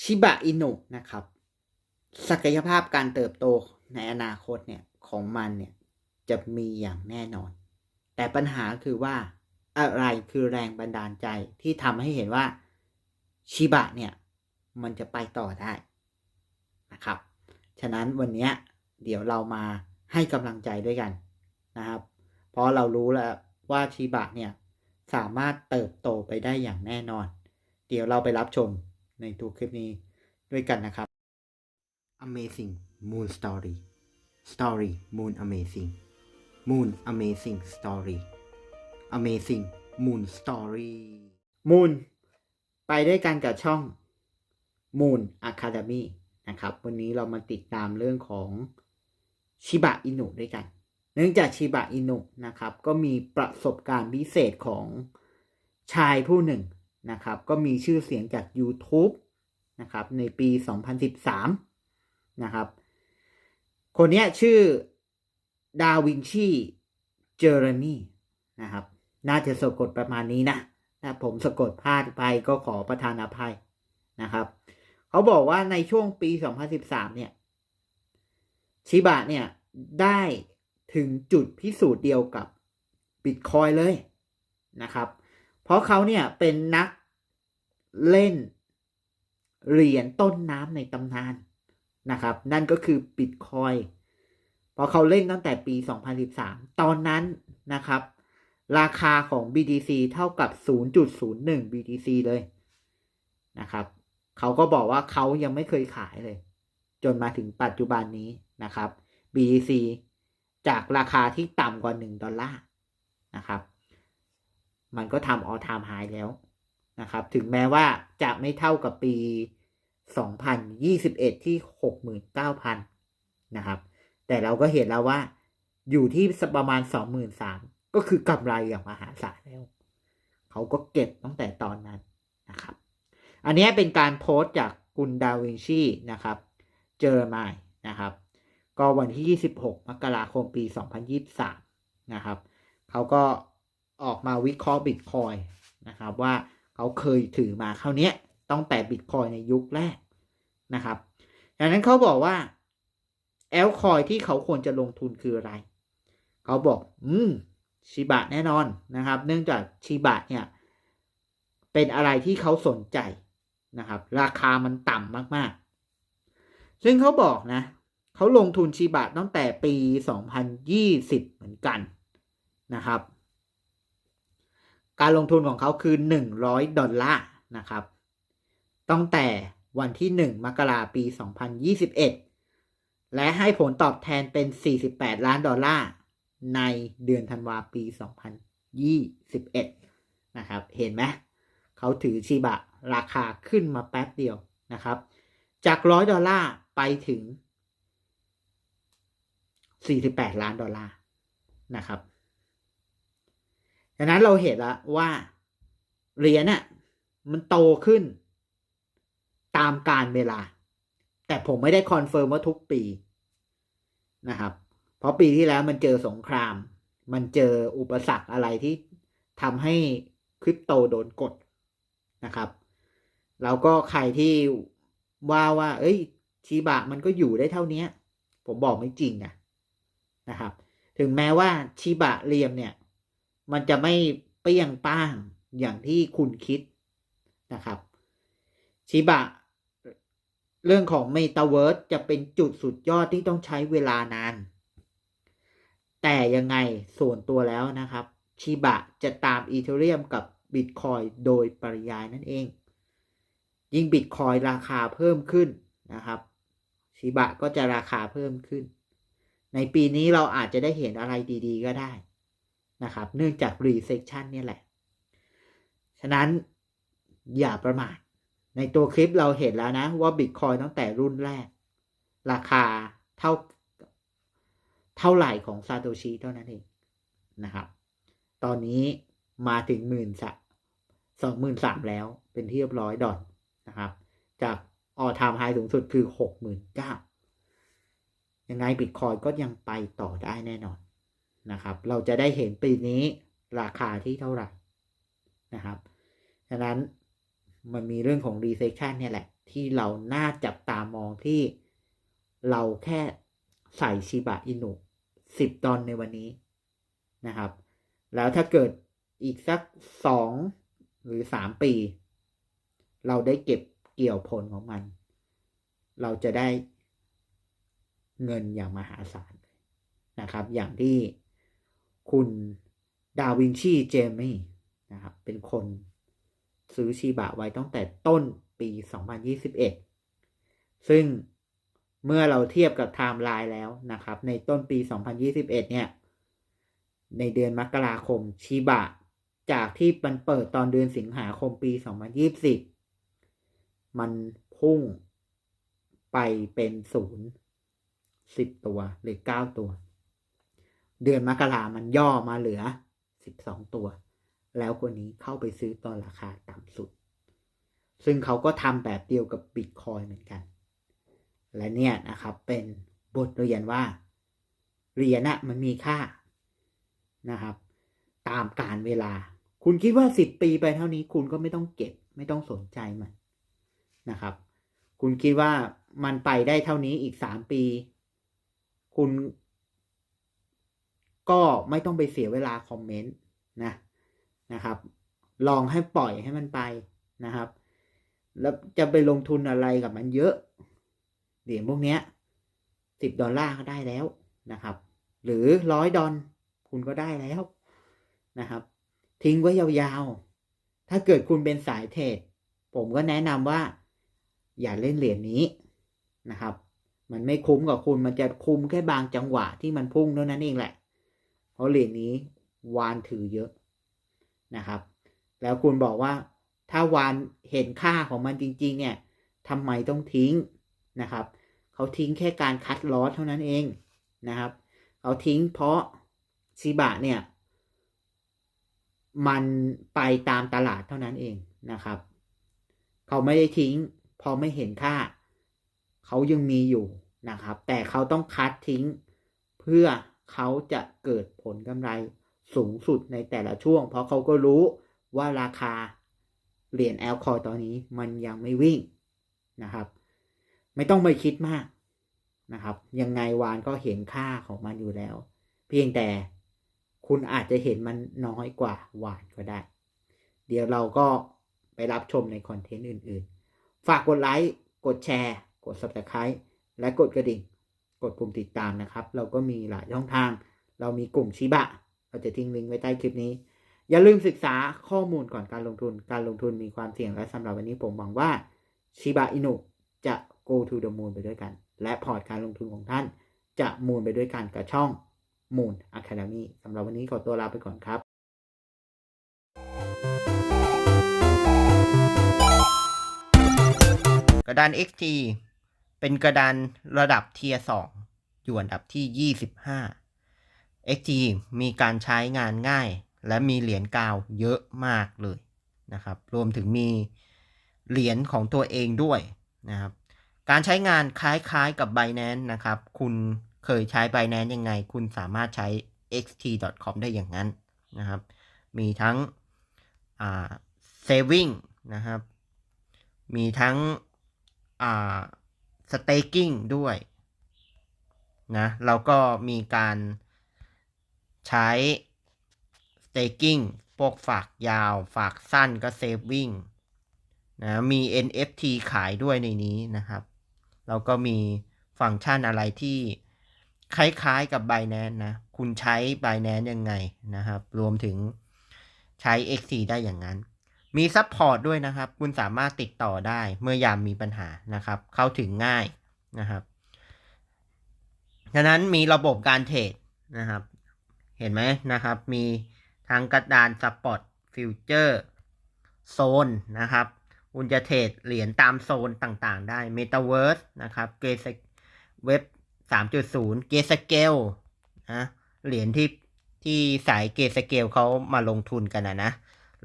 ชิบะอินุนะครับ ศักยภาพการเติบโตในอนาคตเนี่ยของมันเนี่ยจะมีอย่างแน่นอน แต่ปัญหาคือว่าอะไรคือแรงบันดาลใจที่ทำให้เห็นว่าชิบะเนี่ยมันจะไปต่อได้นะครับ ฉะนั้นวันนี้เดี๋ยวเรามาให้กำลังใจด้วยกันนะครับ เพราะเรารู้แล้วว่าชิบะเนี่ยสามารถเติบโตไปได้อย่างแน่นอน เดี๋ยวเราไปรับชม ในตัวคลิปนี้ด้วยกันนะครับ Amazing Moon Story Story Moon Amazing Moon Amazing Story Amazing Moon Story Moon ไปด้วยกันกับช่อง Moon Academy นะครับ วันนี้เรามาติดตามเรื่องของชิบะอินุด้วยกัน เนื่องจากชิบะอินุนะครับ ก็มีประสบการณ์พิเศษของชายผู้หนึ่ง นะครับก็มีชื่อเสียงจาก YouTube นะครับในปี 2013 นะครับ คนนี้ชื่อดาวินชีเจอร์นีนะครับ น่าจะสะกดประมาณนี้นะ ถ้าผมสะกดพลาดไปก็ขอประทานอภัยนะครับ เขาบอกว่าในช่วงปี 2013 เนี่ย ชิบะเนี่ย ได้ถึงจุดพิสูจน์เดียวกับบิตคอยเลยนะครับ เพราะเขาเนี่ยเป็นนัก เล่นเหรียญต้นน้ำในตำนานนะครับ นั่นก็คือบิตคอยพราะเขาเล่นตั้งแต่ปี 2013 ตอนนั้นนะครับ ราคาของ BTC เท่ากับ 0.01 BTC เลยนะครับ เขาก็บอกว่าเขายังไม่เคยขายเลย จนมาถึงปัจจุบันนี้นะครับ BTC จากราคาที่ต่ำกว่า 1 ดอลลาร์นะครับ มันก็ทำ all time high แล้ว นะครับ ถึงแม้ว่าจะไม่เท่ากับปี 2021 ที่ 69,000 นะครับ แต่เราก็เห็นแล้วว่าอยู่ที่ประมาณ 23,000 ก็คือกำไรอย่างมหาศาลแล้ว เขาก็เก็บตั้งแต่ตอนนั้นนะครับ อันนี้เป็นการโพสต์จากคุณดาวินชีนะครับ เจอมายนะครับ ก็วันที่ 26 มกราคมปี 2023 นะครับ เขาก็ออกมาวิเคราะห์บิตคอยนะครับว่า เขาเคยถือมาเท่านี้ตั้งแต่บิตคอยในยุคแรกนะครับดังนั้นเขาบอกว่าแอลคอยที่เขาควรจะลงทุนคืออะไร เขาบอก อืม ชิบะแน่นอนนะครับ เนื่องจากชิบะเนี่ย เป็นอะไรที่เขาสนใจนะครับ ราคามันต่ำมากๆ ซึ่งเขาบอกนะ เขาลงทุนชิบะตั้งแต่ปี 2020 เหมือนกันนะครับ การลงทุนของเขาคือ 100 ดอลลาร์นะครับ ตั้งแต่วันที่ 1 มกราปี 2021 และให้ผลตอบแทนเป็น 48 ล้านดอลลาร์ในเดือนธันวาปี 2021 นะครับ เห็นไหมเขาถือชิบะราคาขึ้นมาแป๊บเดียวนะครับ จาก 100 ดอลลาร์ไปถึง 48 ล้านดอลลาร์นะครับ ดังนั้นเราเห็นแล้วว่าเหรียญน่ะมันโตขึ้น ตามการเวลา แต่ผมไม่ได้คอนเฟิร์มว่าทุกปีนะครับ เพราะปีที่แล้วมันเจอสงคราม มันเจออุปสรรคอะไรที่ทำให้คริปโตโดนกดนะครับแล้วก็ใครที่ว่าว่า เอ้ยชีบะมันก็อยู่ได้เท่านี้ผมบอกไม่จริงนะนะครับ ถึงแม้ว่าชีบะเรียมเนี่ย มันจะไม่เปี้ยงป้างอย่างที่คุณคิดนะครับชิบะ เรื่องของ m e t a เวิร์สจะเป็นจุดสุดยอดที่ต้องใช้เวลานาน แต่ยังไงส่วนตัวแล้วนะครับชิบะจะตามอีเทเรียมกับบิตคอยโดยปริยายนั่นเอง ยิ่งบิตคอยราคาเพิ่มขึ้นนะครับชิบะก็จะราคาเพิ่มขึ้น ในปีนี้เราอาจจะได้เห็นอะไรดีๆ ก็ได้ นะครับ เนื่องจาก recession เนี่ยแหละ ฉะนั้นอย่าประมาท ในตัวคลิปเราเห็นแล้วนะว่าบิตคอยตั้งแต่รุ่นแรก ราคาเท่าเท่าไหร่ของซาโตชิเท่านั้นเองนะครับ ตอนนี้มาถึงหมื่นสสองหมื่นสามแล้วเป็นที่เรียบร้อยดอลนะครับ จากออทามไฮสูงสุดคือหกหมื่นเก้ายังไงบิตคอยก็ยังไปต่อได้แน่นอน นะครับ เราจะได้เห็นปีนี้ราคาที่เท่าไหร่นะครับฉะนั้นมันมีเรื่องของ recession เนี่ยแหละ ที่เราน่าจับตามองที่เราแค่ใส่ชิบะอินุสิบดอลในวันนี้นะครับ แล้วถ้าเกิดอีกสักสองหรือสามปี เราได้เก็บเกี่ยวผลของมัน เราจะได้เงินอย่างมหาศาลนะครับ อย่างที่ คุณดาวินชีเจมี่นะครับ เป็นคนซื้อชีบะไว้ตั้งแต่ต้นปี 2021 ซึ่งเมื่อเราเทียบกับไทม์ไลน์แล้วนะครับ ในต้นปี 2021 เนี่ย ในเดือนมกราคมชีบะ จากที่มันเปิดตอนเดือนสิงหาคมปี 2020 มันพุ่งไปเป็นศูนย์สิบตัวหรือเก้าตัว เดือนมกรามันย่อมาเหลือสิบสองตัว แล้วคนนี้เข้าไปซื้อตอนราคาต่ำสุด ซึ่งเขาก็ทำแบบเดียวกับบิตคอยเหมือนกัน และเนี่ยนะครับเป็นบทเรียนว่าเหรียญน่ะมันมีค่านะครับ ตามการเวลา คุณคิดว่าสิบปีไปเท่านี้คุณก็ไม่ต้องเก็บ ไม่ต้องสนใจมันนะครับ คุณคิดว่ามันไปได้เท่านี้อีกสามปี คุณ ก็ไม่ต้องไปเสียเวลาคอมเมนต์นะนะครับ ลองให้ปล่อยให้มันไปนะครับ แล้วจะไปลงทุนอะไรกับมันเยอะเหรียญพวกเนี้ยสิบดอลลาร์ก็ได้แล้วนะครับ หรือร้อยดอลคุณก็ได้แล้วนะครับ ทิ้งไว้ยาวๆ ถ้าเกิดคุณเป็นสายเทรดผมก็แนะนำว่า อย่าเล่นเหรียญนี้นะครับ มันไม่คุ้มกับคุณมันจะคุ้มแค่บางจังหวะที่มันพุ่งเท่านั้นเองแหละ เพราะเหรียญนี้วานถือเยอะนะครับ แล้วคุณบอกว่าถ้าวานเห็นค่าของมันจริง ๆ เนี่ยทำไมต้องทิ้งนะครับ เขาทิ้งแค่การคัดลอสเท่านั้นเองนะครับ เขาทิ้งเพราะชิบะเนี่ย มันไปตามตลาดเท่านั้นเองนะครับ เขาไม่ได้ทิ้งพอไม่เห็นค่า เขายังมีอยู่นะครับ แต่เขาต้องคัดทิ้งเพื่อ เขาจะเกิดผลกำไรสูงสุดในแต่ละช่วง เพราะเขาก็รู้ว่าราคาเหรียญแอลคอยตอนนี้มันยังไม่วิ่งนะครับ ไม่ต้องไปคิดมากนะครับ ยังไงวานก็เห็นค่าของมันอยู่แล้ว เพียงแต่คุณอาจจะเห็นมันน้อยกว่าวานก็ได้ เดี๋ยวเราก็ไปรับชมในคอนเทนต์อื่นๆ ฝากกดไลค์ กดแชร์ กด subscribe และกดกระดิ่ง กดปุ่มติดตามนะครับ เราก็มีหลายช่องทาง เรามีกลุ่มชิบะ เราจะทิ้งลิงก์ไว้ใต้คลิปนี้ อย่าลืมศึกษาข้อมูลก่อนการลงทุน การลงทุนมีความเสี่ยงและสำหรับวันนี้ผมหวังว่าชิบะอินุจะ go to the moon ไปด้วยกัน และพอร์ตการลงทุนของท่าน จะมูนไปด้วยกันกับช่อง Moon Academy สำหรับวันนี้ขอตัวลาไปก่อนครับกระดาน XT เป็นกระดานระดับเทียสองอยู่อันดับที่ 25 XT มีการใช้งานง่าย และมีเหรียญกาวเยอะมากเลยนะครับ รวมถึงมีเหรียญของตัวเองด้วยนะครับ การใช้งานคล้ายๆกับ Binance นะครับ คุณเคยใช้ Binance ยังไง คุณสามารถใช้ xt.com ได้อย่างนั้นนะครับ มีทั้งอ่า saving นะครับ มีทั้งอ่า staking ด้วยนะแล้วก็มีการใช้ staking พวกฝากยาวฝากสั้นก็ saving นะมี NFT ขายด้วยในนี้นะครับ แล้วก็มีฟังก์ชันอะไรที่คล้ายๆกับ Binance นะ คุณใช้ Binance ยังไงนะครับ รวมถึงใช้ XC ได้อย่างนั้น มีซัพพอร์ตด้วยนะครับ คุณสามารถติดต่อได้เมื่อยามมีปัญหานะครับ เข้าถึงง่ายนะครับฉะนั้นมีระบบการเทรดนะครับ เห็นไหมนะครับ มีทางกระดานสปอตฟิวเจอร์โซนนะครับ คุณจะเทรดเหรียญตามโซนต่างๆ ได้ Metaverse นะครับเกสเว็บ 3.0 เกสเกลนะเหรียญที่ที่สายเกสเกลเขามาลงทุนกันนะนะ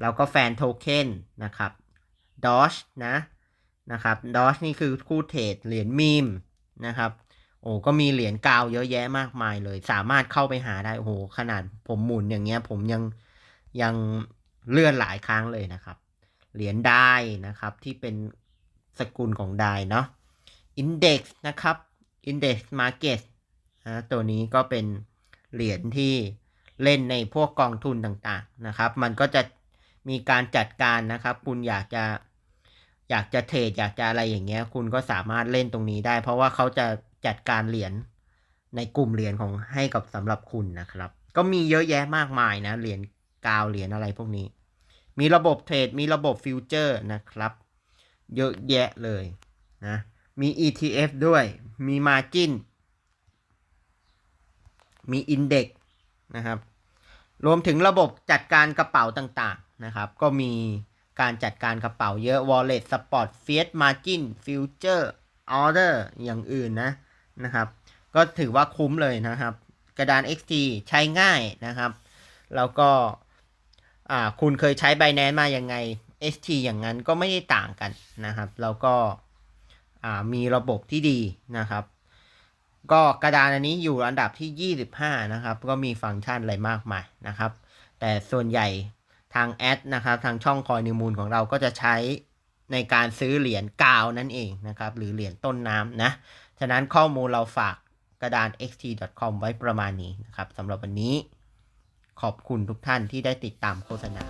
แล้วก็แฟนโทเค็นนะครับดอชนะนะครับดอชนี่คือคู่เทรดเหรียญมีมนะครับโอ้ก็มีเหรียญกาวเยอะแยะมากมายเลย สามารถเข้าไปหาได้โอ้โหขนาดผมหมุนอย่างเงี้ยผมยังยังเลื่อนหลายครั้งเลยนะครับ เหรียญได้นะครับที่เป็นสกุลของได้เนาะ Index นะครับ Index Market นะตัวนี้ก็เป็นเหรียญที่เล่นในพวกกองทุนต่างๆนะครับ มันก็จะ มีการจัดการนะครับ คุณอยากจะอยากจะเทรดอยากจะอะไรอย่างเงี้ย คุณก็สามารถเล่นตรงนี้ได้ เพราะว่าเขาจะจัดการเหรียญในกลุ่มเหรียญของให้กับสำหรับคุณนะครับ ก็มีเยอะแยะมากมายนะเหรียญกาวเหรียญอะไรพวกนี้ มีระบบเทรดมีระบบฟิวเจอร์นะครับ เยอะแยะเลยนะมี ETF ด้วยมี Margin มี Index นะครับ รวมถึงระบบจัดการกระเป๋าต่าง นะครับ ก็มีการจัดการกระเป๋าเยอะ Wallet Spot Fiat Margin Future Order อย่างอื่นนะนะครับ ก็ถือว่าคุ้มเลยนะครับ กระดาน XT ใช้ง่ายนะครับ แล้วก็คุณเคยใช้ Binance มาอยังไง ST อย่างนั้นก็ไม่ได้ต่างกันนะครับ แล้วก็มีระบบที่ดีนะครับ ก็กระดานอันนี้อยู่อันดับที่ 25 นะครับ ก็มีฟังก์ชันอะไรมากมายนะครับ แต่ส่วนใหญ่ ทางแอดนะครับทางช่องคอยนิวมูลของเราก็จะใช้ในการซื้อเหรียญกาวนั่นเองนะครับ หรือเหรียญต้นน้ำนะ ฉะนั้นข้อมูลเราฝากกระดาน xt.com ไว้ประมาณนี้นะครับสำหรับวันนี้ ขอบคุณทุกท่านที่ได้ติดตามโฆษณา